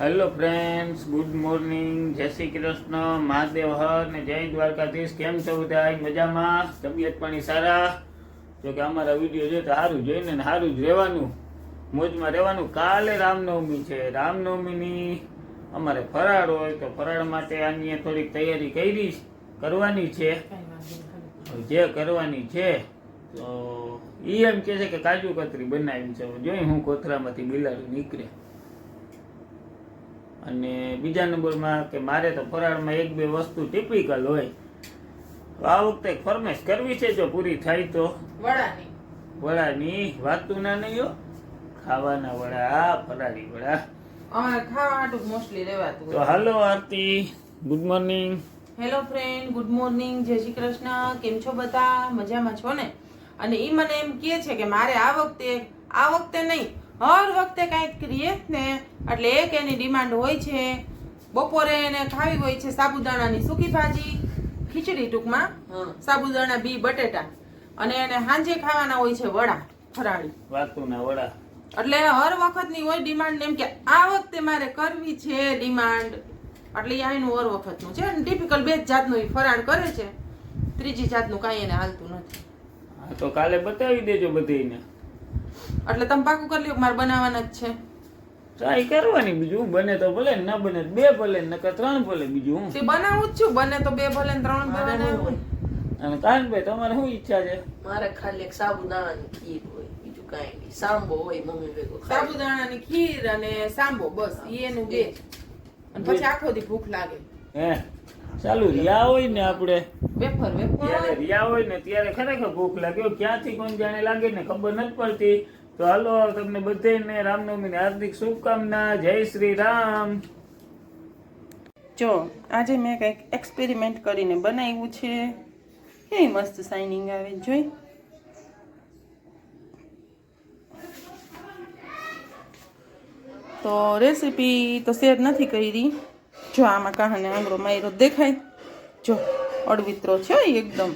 Hello friends good morning જય શ્રી કૃષ્ણ. મહાદેવ હર ને જય દ્વારકાધીશ. કેમ છો બધા? મજામાં? તબિયત પાણી સારા? જો કે અમારા વીડિયો જોઈએ તો સારું જોઈને ને સારું જ રહેવાનું. મોજમાં રહેવાનું. કાલે રામનવમી છે. રામનવમીની અમારે ફરાળ હોય તો ફરાળ માટે આની થોડીક તૈયારી કરી કરવાની છે. જે કરવાની છે, તો એ એમ કે છે કે કાજુ કતરી બનાવી છે જોઈ હું કોથરામાંથી બિલાડું નીકળે. અને બીજા નંબરમાં કે મારે તો ફરાળમાં એક બે વસ્તુ ટિપિકલ હોય. તો આ વખતે ફરમેશ કરવી છે જો પૂરી થાય તો? વડાની. વડાની? વાતું ના નહીં હો? ખાવાના વડા ફરાળી વડા. અમારે ખાવા હાટું મોસ્ટલી રહેવાતું તો હાલો Aarti good morning hello friend good morning જય શ્રી કૃષ્ણ. કેમ છો બધા? મજામાં છો ને? અને એ મને એમ કહે છે કે મારે આ વખતે આ વખતે નહીં હર વખતે કાંઈક કરીએ ને એટલે એક એની ડિમાન્ડ હોય છે. બપોરે એને ખાવી હોય છે સાબુદાણાની સૂકી ભાજી ખીચડી ટૂંકમાં સાબુદાણા બી બટેટા. અને એને સાંજે ખાવાના હોય છે વડા ફરાળી. વાતુના વડા. એટલે હર વખતની હોય ડિમાન્ડ એમ કે આ વખતે મારે કરવી છે ડિમાન્ડ. એટલે અહીંનું હર વખતનું છે. ટિપિકલ બે જ જાતનું એ ફરાળ કરે છે. ત્રીજી જાતનું કાંઈ એને હાલતું નથી. હા તો કાલે બતાવી દેજો બધીને એટલે તમે પાકું કરી લ્યો મારે બનાવવાના જ છે. ટ્રાય કરવાની બીજું બને તો ભલે ને બને બે ભલે ને નકર ત્રણ ભલે બીજું હું. બનાવું જ છું બને તો બે ભલે ને ત્રણ ભલે. અને કાનભાઈ તમારે શું ઈચ્છા છે? મારે ખાલી એક સાબુદાણાની ખીર હોય બીજું કાંઈ નહીં. સાંભો હોય મમ્મી ભેગો સાબુદાણાની ખીર અને સાંબો બસ એનું બે. અને પછી આખો દી ભૂખ લાગે. હે ચાલુ રિયા હોય ને આપણે વેફર ત્યારે વેફર રિયા હોય ને ત્યારે ખરેખર ભૂખ લાગે. ક્યાંથી કોણ જાણે લાગે ને ખબર નથી પડતી. તો હાલો, તમને બધાને રામનવમીની હાર્દિક શુભકામના, જય શ્રી રામ. જો, આજે મેં કંઈક એક્સપેરિમેન્ટ કરીને બનાવ્યું છે. એ મસ્ત શાઇનિંગ આવે, જોઈ. તો રેસીપી તો શેર નથી કરી. જો, આમાં કહાને આંગળો માર્યો દેખાય. જો અડવિત્રો છે એકદમ.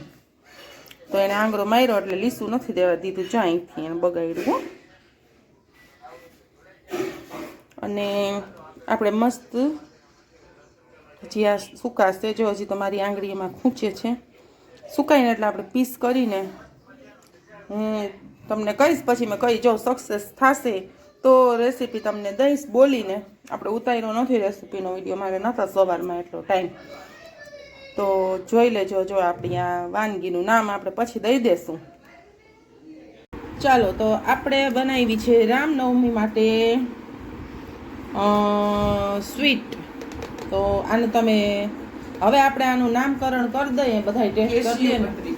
તો એને આંગળો માર્યો એટલે લીસું નથી દેવા દીધું. જો, અહીંથી એને બગાડ્યું હો. અને આપણે મસ્ત હજી આ સુકાશે જો હજી તમારી આંગળી એમાં ખૂંચે છે. સુકાઈને એટલે આપણે પીસ કરીને હું તમને કહીશ, પછી મેં કહી જો સક્સેસ થશે તો રેસીપી તમને દઈશ બોલીને. આપણે ઉતાર્યો નથી રેસીપીનો વીડિયો મારે નહોતા સવારમાં એટલો ટાઈમ તો જોઈ લેજો, જો આપણી આ વાનગીનું નામ આપણે પછી દઈ દેશું. ચાલો, તો આપણે બનાવી છે રામનવમી માટે સ્વીટ તો આને તમે હવે આપણે આનું નામકરણ કરી દઈએ બધા ટેસ્ટ કરી દઈએ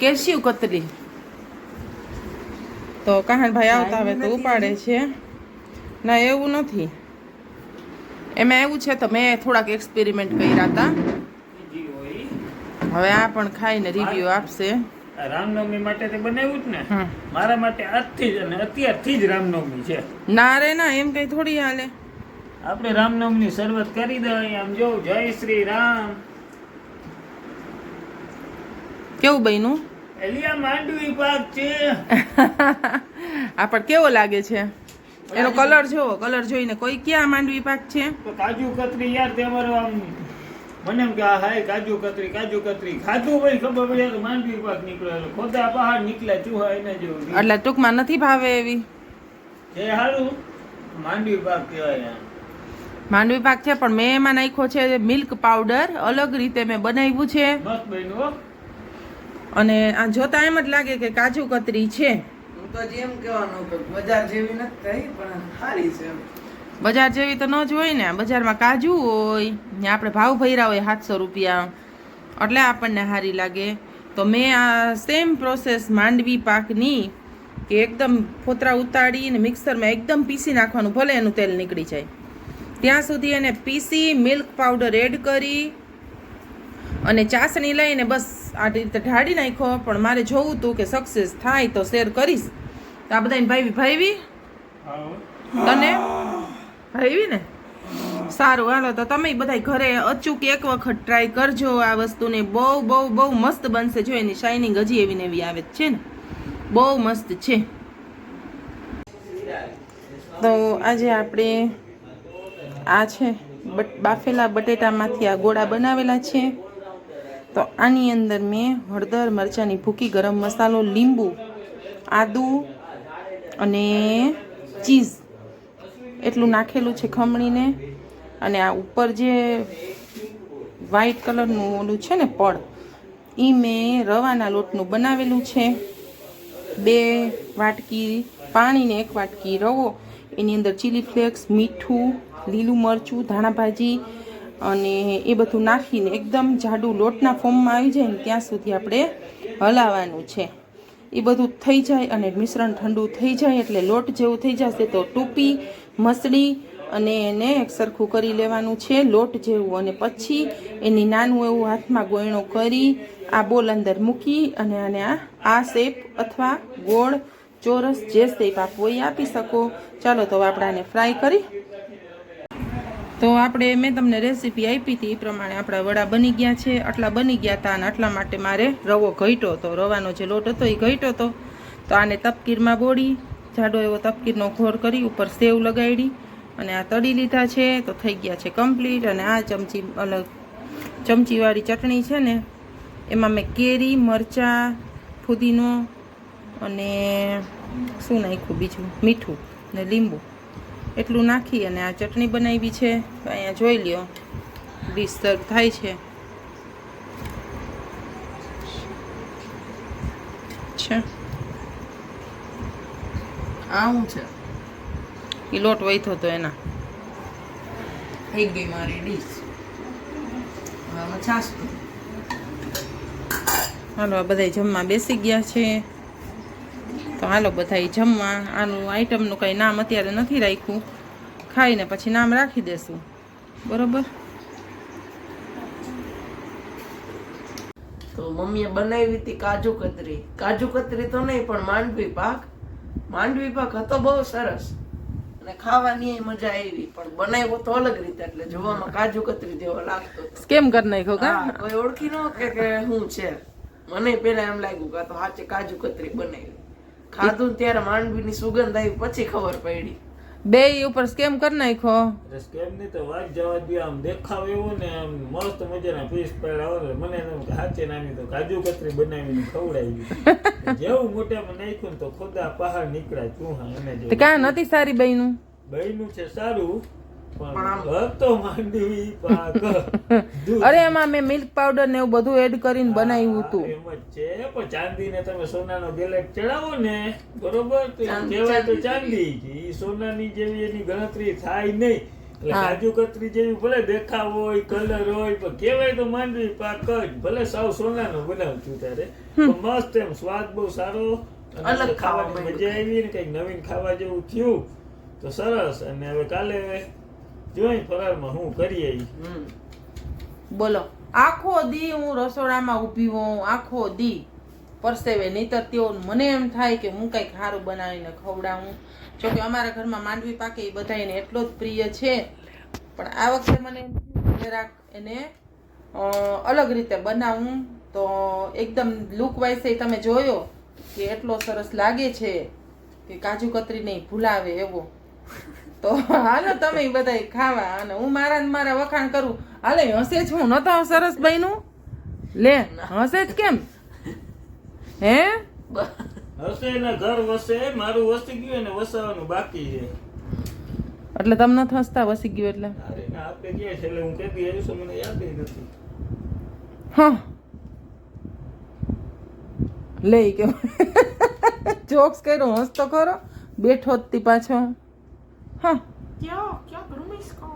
કેસ્યુ કતરી. તો કહાનભાઈ આવતા હવે તો ઉપાડે છે. ના એવું નથી. એમાં એવું છે તો મેં થોડાક એક્સપેરિમેન્ટ કર્યા હતા હવે આ પણ ખાઈને રિવ્યુ આપશે. રામનવમી માટે તે બનાવ્યું જ ને. મારા માટે આજથી જ અને અત્યારથી જ રામનવમી છે. ના રે ના એમ કઈ થોડી હાલે. આપણે રામનવમીની શરૂઆત કરી દઈએ આમ જો જય શ્રી રામ. કેવું બન્યું? એલિયા માંડવી પાક છે. આપણ કેવો લાગે છે? એનો કલર જોવો કલર જોઈને કોઈ ક્યાં માંડવી પાક છે? તો કાજુ કતરી યાર તે અમારો આમ મને એમ કે આ હાય કાજુ કતરી કાજુ કતરી. ખાધું ભાઈ ખબર પડે તો માંડવી પાક નીકળ્યો ખોદા પહાડ નીકળ્યા ચૂહા એના જેવું એટલે ટૂંકમાં નથી ભાવે એવી? એ હારું. માંડવી પાક કહેવાય માંડવી પાક છે પણ મેં એમાં નાખ્યો છે મિલ્ક પાવડર. અલગ રીતે મેં બનાવ્યું છે. બન્યું અને આ જોતા એમ જ લાગે કે કાજુ કતરી છે. હું તો જેમ કહેવાનું કે બજાર જેવી નથી થઈ પણ સારી છે. બજાર જેવી તો ન જ હોય ને. બજારમાં કાજુ હોય ને આપણે ભાવ ભર્યા હોય સાતસો રૂપિયા. એટલે આપણને સારી લાગે. તો મેં આ સેમ પ્રોસેસ માંડવી પાકની કે એકદમ ફોતરા ઉતાડીને મિક્સરમાં એકદમ પીસી નાખવાનું ભલે એનું તેલ નીકળી જાય. ત્યાં સુધી એને પીસી મિલ્ક પાવડર એડ કરી અને ચાસણી લઈને બસ આ રીતે ઢાળી નાખ્યો. પણ મારે જોવું હતું કે સક્સેસ થાય તો શેર કરીશ. તો આ બધાને ભાઈવી ભાઈવી તને? ભાઈવી ને સારું, હાલો, તો તમે બધા ઘરે અચૂક એક વખત ટ્રાય કરજો આ વસ્તુને. બહુ બહુ બહુ મસ્ત બનશે. જો એની શાઇનિંગ હજી એવી ને એવી આવે છે ને. બહુ મસ્ત છે. તો આજે આપણે આ છે બાફેલા બટેટામાંથી આ ગોળા બનાવેલા છે. તો આની અંદર મેં હળદર મરચાંની ભૂકી ગરમ મસાલો, લીંબુ, આદુ અને ચીઝ એટલું નાખેલું છે ખમણીને. અને આ ઉપર જે વ્હાઈટ કલરનું ઓલું છે ને પડ એ મેં રવાના લોટનું બનાવેલું છે. બે વાટકી પાણીને એક વાટકી રવો, એની અંદર ચીલી ફ્લેક્સ મીઠું, લીલું મરચું, ધાણા ભાજી અને એ બધું નાખીને એકદમ જાડું લોટના ફોર્મમાં આવી જાય ને ત્યાં સુધી આપણે હલાવવાનું છે. એ બધું થઈ જાય અને મિશ્રણ ઠંડુ થઈ જાય એટલે લોટ જેવું થઈ જશે તો ટૂપી મસળી અને એને એક સરખું કરી લેવાનું છે, લોટ જેવું. અને પછી એની નાનું એવું હાથમાં ગોયણો કરી આ બોલ અંદર મૂકી અને આને આ આ શેપ અથવા ગોળ ચોરસ જે શેપ આપવો એ આપી શકો. ચાલો તો આપણાને ફ્રાય કરી. તો આપણે, મેં તમને રેસીપી આપી હતી, એ પ્રમાણે આપણા વડા બની ગયા છે. આટલા બની ગયા હતા અને આટલા માટે મારે રવો ઘટ્યો હતો. રવાનો જે લોટ હતો એ ઘટ્યો હતો. તો આને તપકીરમાં બોળી જાડો એવો તપકીરનો ઘોર કરી ઉપર સેવ લગાડી અને આ તળી લીધા છે. તો થઈ ગયા છે કમ્પ્લીટ અને આ ચમચી, અલગ ચમચીવાળી ચટણી છે ને, એમાં મેં કેરી, મરચાં, ફુદીનો અને શું નાખ્યું બીજું? મીઠું ને લીંબુ. એટલું નાખી અને આ ચટણી બનાવી છે. અહીંયા જોઈ લ્યો, ડીશ સર્વ થાય છે. આવું છે? એ લોટ વહીતો તો એના. થઈ ગઈ મારી ડીશ. આમાં છાશ બધા જમવા બેસી ગયા છે. તો હાલો બધા જમવા. આનું આઈટમનું કંઈ નામ અત્યારે નથી રાખ્યું. ખાઈને પછી નામ રાખી દેશું. બરોબર? તો મમ્મીએ બનાવી હતી કાજુ કતરી. કાજુ કતરી તો નહીં પણ માંડવી પાક. માંડવી પાક હતો બહુ સરસ. અને ખાવાની મજા આવી પણ બનાવ્યો તો અલગ રીતે એટલે જોવામાં કાજુ કતરી જેવો લાગતો કેમ કરી નાખ્યો કા? કોઈ ઓળખી ન કે કે હું છે. મને પેલા એમ લાગ્યું કે તો સાચે કાજુ કતરી બનાવી. ખાધું ત્યારે માંડવીની સુગંધ આવી પછી ખબર પડી. બે ઉપર સ્કેમ કરી નાખો સ્કેમની તો વાત જવા દે આમ દેખાવ એવું ને આમ મસ્ત મજાના પીસ પડ્યા હોય મને એમ કે નાની તો કાજુ કતરી બનાવીને ખવડાવી જેવું મોઢામાં નાખ્યું ને તો ખુદા પહાડ નીકળાય તું હા એને કાં નથી સારી બહેનું બહેનું છે સારું પણ પણ આમ- હતો માંડવી પાક દૂધ. અરે એમાં મેં મિલ્ક પાવડર ને એવું બધું એડ કરીને બનાવ્યું હતું. એમ જ છે. પણ ચાંદીને તમે સોનાનો ગેલેટ ચડાવો ને બરોબર? તો ચાંદી- કહેવાય તો ચાંદી ચાંદી સોનાની જેવી એની ગણતરી થાય નહીં. એટલે કાજુ કતરી જેવી ભલે દેખાવ હોય કલર હોય પણ કહેવાય તો માંડવી પાક જ. ભલે સાવ સોનાનો બનાવતું ત્યારે. મસ્ત એમ સ્વાદ બહુ સારો અલગ ખાવાની મજા આવી ને કંઈક નવીન ખાવા જેવું થયું. તો સરસ. અને હવે કાલે જોઈ ફરારમાં હું કરીએ બોલો, આખો દી હું રસોડામાં ઊભી હોઉં, આખો દી પરસેવે, નહીતર તેઓ મને એમ થાય કે હું કંઈક સારું બનાવીને ખવડાવું. જોકે અમારા ઘરમાં માંડવી પાકે એ બધાને એટલો જ પ્રિય છે. પણ આ વખતે મને જરાક એને અલગ રીતે બનાવું. તો એકદમ લુક વાઇઝ તમે જોયો કે એટલો સરસ લાગે છે કે કાજુ કતરી નહીં ભૂલાવે એવો. તો હાલો તમે બધા ખાવા અને હું મારા ને મારા વખાણ કરું. હાલે હસે જ હું નતો સરસ બન્યું. લે હસે જ કેમ? હે? હસે ને ઘર વસે મારું વસી ગયું ને વસાવાનું બાકી છે. એટલે તમને નથી હસતા વસી ગયું એટલે? અરે ના આપણે કે છે? એટલે હું કેતી આવ્યું છું મને યાદ નથી. હા. લઈ કે જોક્સ કર્યો હસતો ખરો. બેઠો જ તી પાછો. હા क्या क्या करूं मैं इसका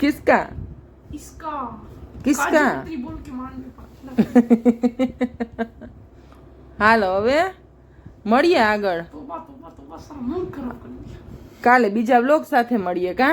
કિસકા इसका किसका? काजू कतरी बोल के मान में पा હાલો હવે મળીએ આગળ तोबा तोबा तोबा सारा मूड खराब कर दिया કાલે બીજા બ્લોગ સાથે મળીએ કા